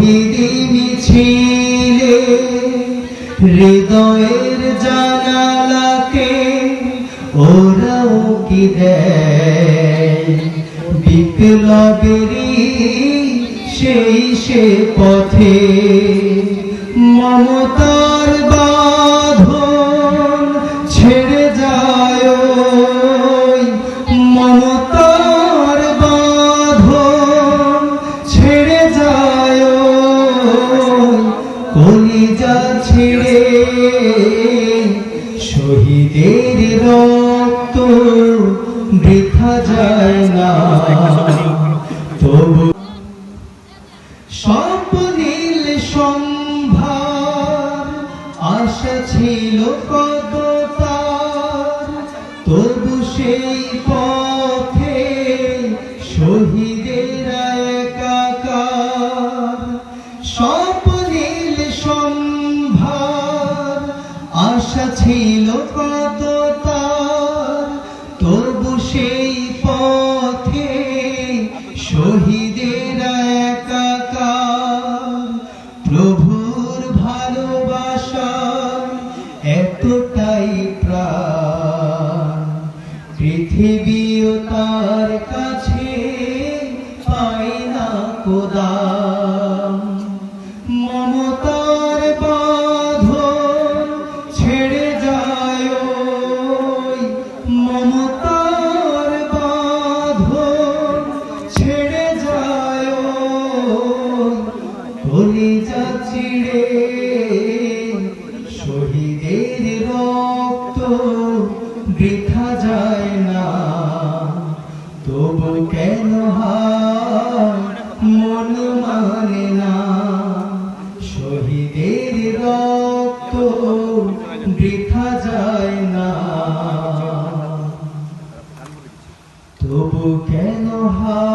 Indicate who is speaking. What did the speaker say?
Speaker 1: শহীদি মিছিলে হৃদয়ের জানালাকে ওরাও কি দেয়? সেই সে পথে মমতার কলিজা ছেড়ে শহীদের রক্ত বৃথা যায় না। তবু স্বপ্নীল সম্ভার আশা ছিল কত তার তবু সেই পথে শহীদের ছিল কত তার, তবু সেই পথে শহীদের একাকার। প্রভুর ভালোবাসা এতটাই প্রাণ। পৃথিবীও তার কাছে পায় না কোদাম চিড়ে শহীদের রক্ত বৃথা যায় না। তবু কেন মন মানে না? শহীদের রক্ত বৃথা যায় না। তবু কেন হায়